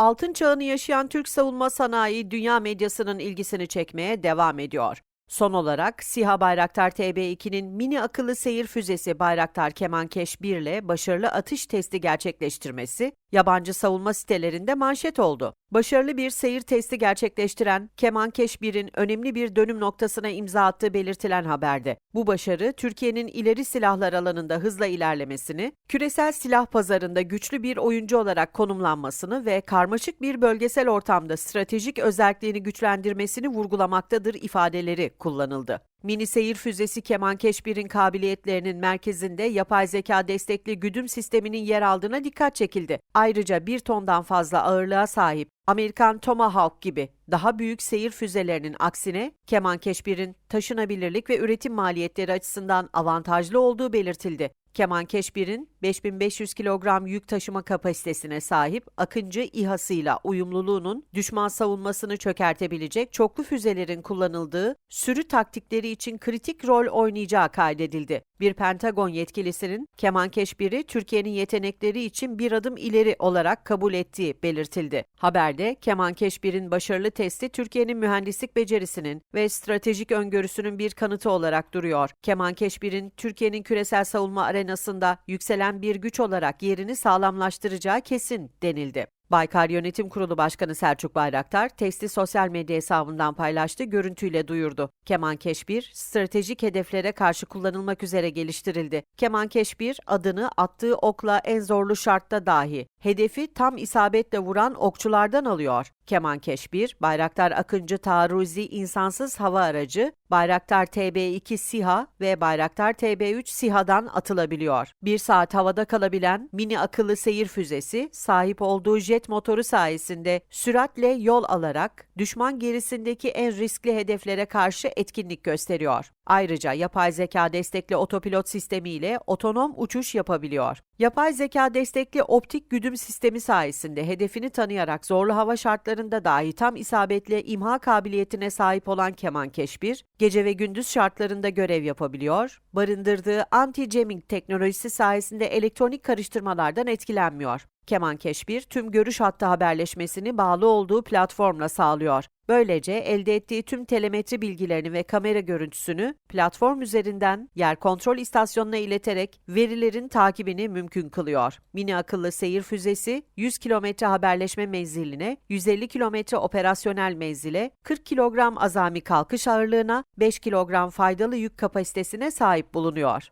Altın çağını yaşayan Türk savunma sanayi dünya medyasının ilgisini çekmeye devam ediyor. Son olarak SİHA Bayraktar TB2'nin mini akıllı seyir füzesi Bayraktar Kemankeş 1 ile başarılı atış testi gerçekleştirmesi yabancı savunma sitelerinde manşet oldu. Başarılı bir seyir testi gerçekleştiren Kemankeş 1'in önemli bir dönüm noktasına imza attığı belirtilen haberde. Bu başarı Türkiye'nin ileri silahlar alanında hızla ilerlemesini, küresel silah pazarında güçlü bir oyuncu olarak konumlanmasını ve karmaşık bir bölgesel ortamda stratejik özelliğini güçlendirmesini vurgulamaktadır ifadeleri kullanıldı. Mini seyir füzesi Kemankeş 1'in kabiliyetlerinin merkezinde yapay zeka destekli güdüm sisteminin yer aldığına dikkat çekildi. Ayrıca bir tondan fazla ağırlığa sahip Amerikan Tomahawk gibi daha büyük seyir füzelerinin aksine Kemankeş 1'in taşınabilirlik ve üretim maliyetleri açısından avantajlı olduğu belirtildi. Kemankeş 1'in 5500 kilogram yük taşıma kapasitesine sahip Akıncı İHA'sıyla uyumluluğunun düşman savunmasını çökertebilecek çoklu füzelerin kullanıldığı sürü taktikleri için kritik rol oynayacağı kaydedildi. Bir Pentagon yetkilisinin Kemankeş 1'i Türkiye'nin yetenekleri için bir adım ileri olarak kabul ettiği belirtildi. Haberde Kemankeş 1'in başarılı testi Türkiye'nin mühendislik becerisinin ve stratejik öngörüsünün bir kanıtı olarak duruyor. Kemankeş 1'in Türkiye'nin küresel savunma arenasında yükselen bir güç olarak yerini sağlamlaştıracağı kesin denildi. Baykar Yönetim Kurulu Başkanı Selçuk Bayraktar, testi sosyal medya hesabından paylaştı, görüntüyle duyurdu. Kemankeş 1, stratejik hedeflere karşı kullanılmak üzere geliştirildi. Kemankeş 1, adını attığı okla en zorlu şartta dahi hedefi tam isabetle vuran okçulardan alıyor. Kemankeş 1, Bayraktar Akıncı Taarruzi insansız hava aracı, Bayraktar TB2 SİHA ve Bayraktar TB3 SİHA'dan atılabiliyor. Bir saat havada kalabilen mini akıllı seyir füzesi, sahip olduğu jet motoru sayesinde süratle yol alarak düşman gerisindeki en riskli hedeflere karşı etkinlik gösteriyor. Ayrıca yapay zeka destekli otopilot sistemiyle otonom uçuş yapabiliyor. Yapay zeka destekli optik güdüm sistemi sayesinde hedefini tanıyarak zorlu hava şartlarında dahi tam isabetle imha kabiliyetine sahip olan Kemankeş 1, gece ve gündüz şartlarında görev yapabiliyor, barındırdığı anti-jamming teknolojisi sayesinde elektronik karıştırmalardan etkilenmiyor. Kemankeş 1 tüm görüş hattı haberleşmesini bağlı olduğu platformla sağlıyor. Böylece elde ettiği tüm telemetri bilgilerini ve kamera görüntüsünü platform üzerinden yer kontrol istasyonuna ileterek verilerin takibini mümkün kılıyor. Mini akıllı seyir füzesi 100 kilometre haberleşme menziline, 150 kilometre operasyonel menzile, 40 kilogram azami kalkış ağırlığına, 5 kilogram faydalı yük kapasitesine sahip bulunuyor.